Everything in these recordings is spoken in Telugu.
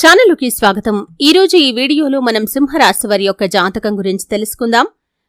ఛానలుకి స్వాగతం. ఈరోజు ఈ వీడియోలో మనం సింహరాశి వారి యొక్క జాతకం గురించి తెలుసుకుందాం.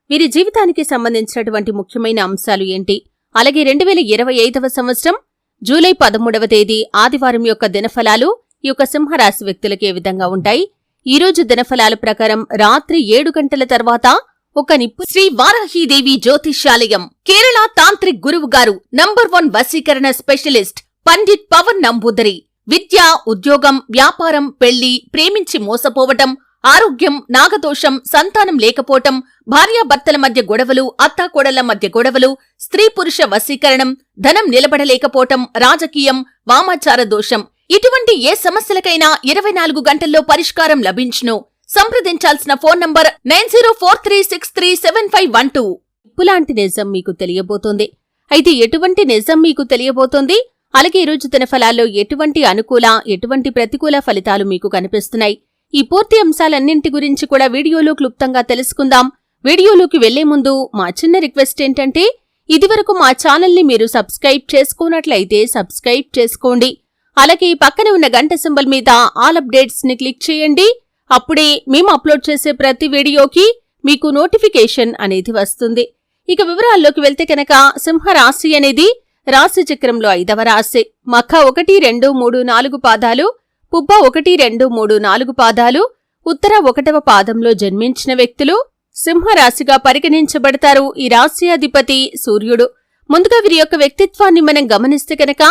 వీరి జీవితానికి సంబంధించినటువంటి ముఖ్యమైన అంశాలు ఏంటి? అలాగే రెండు వేల ఇరవై ఐదవ సంవత్సరం జూలై పదమూడవ తేదీ ఆదివారం యొక్క దినఫలాలు ఈ యొక్క సింహరాశి వ్యక్తులకు ఏ విధంగా ఉంటాయి? ఈ రోజు దినఫలాల ప్రకారం రాత్రి ఏడు గంటల తర్వాత ఒక నిప్పు శ్రీ వారాహీదేవి జ్యోతిష్యాలయం కేరళ తాంత్రిక్ గురువు గారు నంబర్ వన్ వసీకరణ స్పెషలిస్ట్ పండిట్ పవన్ నంబూదరి. విద్య ఉద్యోగం వ్యాపారం పెళ్ళి ప్రేమించి మోసపోవటం ఆరోగ్యం నాగదోషం సంతానం లేకపోవటం భార్యాభర్తల మధ్య గొడవలు అత్తాకోడళ్ళ మధ్య గొడవలు స్త్రీ పురుష వశీకరణం ధనం నిలబడలేకపోవటం రాజకీయం వామాచార దోషం. ఇటువంటి ఏ సమస్యలకైనా ఇరవై నాలుగు గంటల్లో పరిష్కారం లభించును. సంప్రదించాల్సిన phone number nine zero four three six three seven five one two. ఇప్పులాంటి నిజం మీకు తెలియబోతోంది. అయితే ఎటువంటి నిజం మీకు తెలియబోతోంది? అలాగే ఈరోజు దినఫలాల్లో ఎటువంటి అనుకూల ఎటువంటి ప్రతికూల ఫలితాలు మీకు కనిపిస్తున్నాయి? ఈ పూర్తి అంశాలన్నింటి గురించి కూడా వీడియోలో క్లుప్తంగా తెలుసుకుందాం. వీడియోలోకి వెళ్ళే ముందు మా చిన్న రిక్వెస్ట్ ఏంటంటే ఇదివరకు మా ఛానల్ని మీరు సబ్స్క్రైబ్ చేసుకున్నట్లయితే సబ్స్క్రైబ్ చేసుకోండి. అలాగే పక్కన ఉన్న గంట సింబల్ మీద ఆల్ అప్డేట్స్ని క్లిక్ చేయండి. అప్పుడే మేము అప్లోడ్ చేసే ప్రతి వీడియోకి మీకు నోటిఫికేషన్ అనేది వస్తుంది. ఇక వివరాల్లోకి వెళ్తే కనుక సింహరాశి అనేది రాశిచక్రంలో ఐదవ రాశి. మఖ ఒకటి రెండు మూడు నాలుగు పాదాలు పుబ్బ ఒకటి రెండు మూడు నాలుగు పాదాలు ఉత్తర ఒకటవ పాదంలో జన్మించిన వ్యక్తులు సింహరాశిగా పరిగణించబడతారు. ఈ రాశి అధిపతి సూర్యుడు. ముందుగా వీరి యొక్క వ్యక్తిత్వాన్ని మనం గమనిస్తే కనుక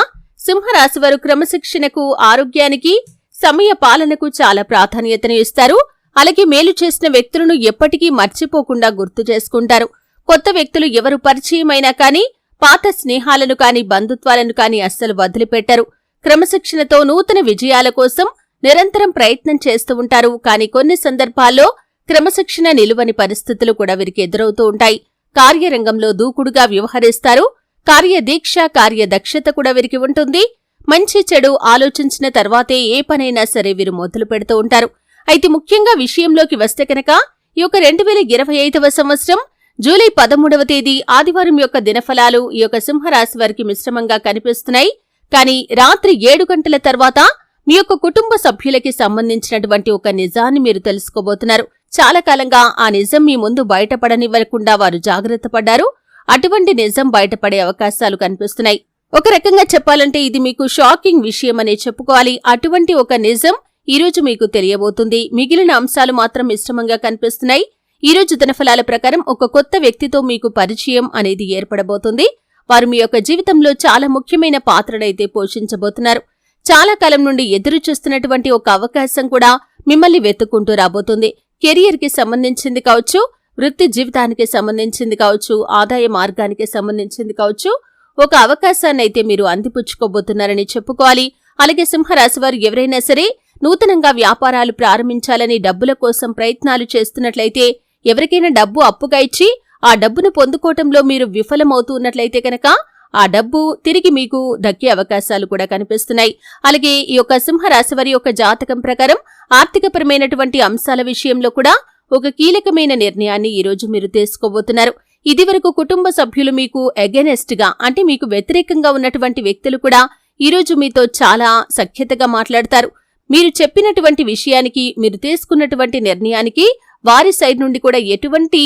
సింహరాశి వారు క్రమశిక్షణకు ఆరోగ్యానికి సమయ పాలనకు చాలా ప్రాధాన్యతను ఇస్తారు. అలాగే మేలు చేసిన వ్యక్తులను ఎప్పటికీ మర్చిపోకుండా గుర్తు చేసుకుంటారు. కొత్త వ్యక్తులు ఎవరు పరిచయమైనా కానీ పాత స్నేహాలను కాని బంధుత్వాలను కాని అస్సలు వదిలిపెట్టరు. క్రమశిక్షణతో నూతన విజయాల కోసం నిరంతరం ప్రయత్నం చేస్తూ ఉంటారు. కాని కొన్ని సందర్భాల్లో క్రమశిక్షణ నిలువని పరిస్థితులు కూడా వీరికి ఎదురవుతూ ఉంటాయి. కార్యరంగంలో దూకుడుగా వ్యవహరిస్తారు. కార్యదీక్ష కార్యదక్షత కూడా వీరికి ఉంటుంది. మంచి చెడు ఆలోచించిన తర్వాతే ఏ పనైనా సరే వీరు మొదలు పెడుతూ ఉంటారు. అయితే ముఖ్యంగా విషయంలోకి వస్తే కనుక ఈ యొక్క రెండు వేల ఇరవై ఐదవ సంవత్సరం జూలై పదమూడవ తేదీ ఆదివారం యొక్క దినఫలాలు ఈ యొక్క సింహరాశి వారికి మిశ్రమంగా కనిపిస్తున్నాయి. కానీ రాత్రి ఏడు గంటల తర్వాత మీ యొక్క కుటుంబ సభ్యులకి సంబంధించినటువంటి ఒక నిజాన్ని మీరు తెలుసుకోబోతున్నారు. చాలా కాలంగా ఆ నిజం మీ ముందు బయటపడనివ్వకుండా వారు జాగ్రత్త పడ్డారు. అటువంటి నిజం బయటపడే అవకాశాలు కనిపిస్తున్నాయి. ఒక రకంగా చెప్పాలంటే ఇది మీకు షాకింగ్ విషయం అనే చెప్పుకోవాలి. అటువంటి ఒక నిజం ఈరోజు మీకు తెలియబోతుంది. మిగిలిన అంశాలు మాత్రం మిశ్రమంగా కనిపిస్తున్నాయి. ఈరోజు రోజు దినఫలాల ప్రకారం ఒక కొత్త వ్యక్తితో మీకు పరిచయం అనేది ఏర్పడబోతుంది. వారు మీ యొక్క జీవితంలో చాలా ముఖ్యమైన పాత్రనైతే పోషించబోతున్నారు. చాలా కాలం నుండి ఎదురు చూస్తున్నటువంటి ఒక అవకాశం కూడా మిమ్మల్ని వెతుక్కుంటూ రాబోతుంది. కెరియర్కి సంబంధించింది కావచ్చు వృత్తి జీవితానికి సంబంధించింది కావచ్చు ఆదాయ మార్గానికి సంబంధించింది కావచ్చు ఒక అవకాశాన్ని అయితే మీరు అందిపుచ్చుకోబోతున్నారని చెప్పుకోవాలి. అలాగే సింహరాశి వారు ఎవరైనా సరే నూతనంగా వ్యాపారాలు ప్రారంభించాలని డబ్బుల కోసం ప్రయత్నాలు చేస్తున్నట్లయితే ఎవరికైనా డబ్బు అప్పుగా ఇచ్చి ఆ డబ్బును పొందుకోవటంలో మీరు విఫలమవుతున్నట్లయితే కనుక ఆ డబ్బు తిరిగి మీకు దక్కే అవకాశాలు కూడా కనిపిస్తున్నాయి. అలాగే ఈ యొక్క సింహరాశి వారి యొక్క జాతకం ప్రకారం ఆర్థికపరమైనటువంటి అంశాల విషయంలో కూడా ఒక కీలకమైన నిర్ణయాన్ని ఈరోజు మీరు తీసుకోబోతున్నారు. ఇదివరకు కుటుంబ సభ్యులు మీకు అగెనెస్ట్గా అంటే మీకు వ్యతిరేకంగా ఉన్నటువంటి వ్యక్తులు కూడా ఈరోజు మీతో చాలా సఖ్యతగా మాట్లాడతారు. మీరు చెప్పినటువంటి విషయానికి మీరు తీసుకున్నటువంటి నిర్ణయానికి వారి సైడ్ నుండి కూడా ఎటువంటి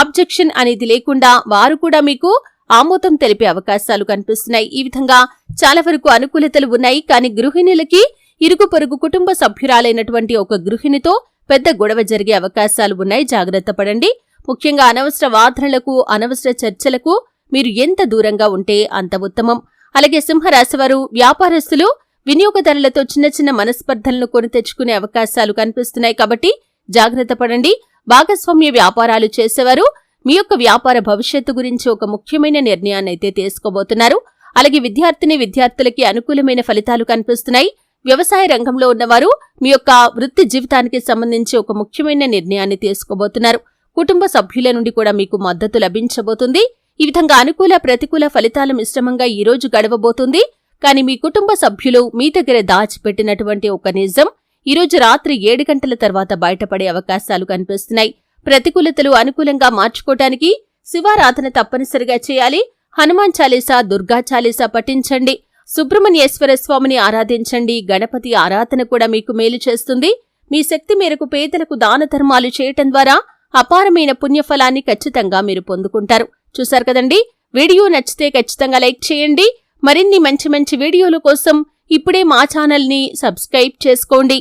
ఆబ్జెక్షన్ అనేది లేకుండా వారు కూడా మీకు ఆమోదం తెలిపే అవకాశాలు కనిపిస్తున్నాయి. ఈ విధంగా చాలా వరకు అనుకూలతలు ఉన్నాయి. కానీ గృహిణులకి ఇరుగు పొరుగు కుటుంబ సభ్యురాలైనటువంటి ఒక గృహిణితో పెద్ద గొడవ జరిగే అవకాశాలు ఉన్నాయి. జాగ్రత్త పడండి. ముఖ్యంగా అనవసర వాదనలకు అనవసర చర్చలకు మీరు ఎంత దూరంగా ఉంటే అంత ఉత్తమం. అలాగే సింహరాశివారు వ్యాపారస్తులు వినియోగదారులతో చిన్న చిన్న మనస్పర్ధలను కొని తెచ్చుకునే అవకాశాలు కనిపిస్తున్నాయి. కాబట్టి జాగ్రత్త పడండి. భాగస్వామ్య వ్యాపారాలు చేసేవారు. మీ యొక్క వ్యాపార భవిష్యత్తు గురించి ఒక ముఖ్యమైన నిర్ణయాన్ని అయితే తీసుకోబోతున్నారు. అలాగే విద్యార్థిని విద్యార్థులకి అనుకూలమైన ఫలితాలు కనిపిస్తున్నాయి. వ్యవసాయ రంగంలో ఉన్నవారు మీ యొక్క వృత్తి జీవితానికి సంబంధించి ఒక ముఖ్యమైన నిర్ణయాన్ని తీసుకోబోతున్నారు. కుటుంబ సభ్యుల నుండి కూడా మీకు మద్దతు లభించబోతుంది. ఈ విధంగా అనుకూల ప్రతికూల ఫలితాలు మిశ్రమంగా ఈ రోజు గడవబోతుంది. కానీ మీ కుటుంబ సభ్యులు మీ దగ్గర దాచిపెట్టినటువంటి ఒక నిజం ఈరోజు రాత్రి ఏడు గంటల తర్వాత బయటపడే అవకాశాలు కనిపిస్తున్నాయి. ప్రతికూలతలు అనుకూలంగా మార్చుకోవటానికి శివారాధన తప్పనిసరిగా చేయాలి. హనుమాన్ చాలీసా దుర్గా చాలీసా పఠించండి. సుబ్రహ్మణ్యేశ్వర స్వామిని ఆరాధించండి. గణపతి ఆరాధన కూడా మీకు మేలు చేస్తుంది. మీ శక్తి మేరకు పేదలకు దాన ధర్మాలు చేయటం ద్వారా అపారమైన పుణ్యఫలాన్ని ఖచ్చితంగా మీరు పొందుకుంటారు. చూశారు కదండి? వీడియో నచ్చితే ఖచ్చితంగా లైక్ చేయండి. మరిన్ని మంచి మంచి వీడియోల కోసం ఇప్పుడే మా ఛానల్ని సబ్స్క్రైబ్ చేసుకోండి.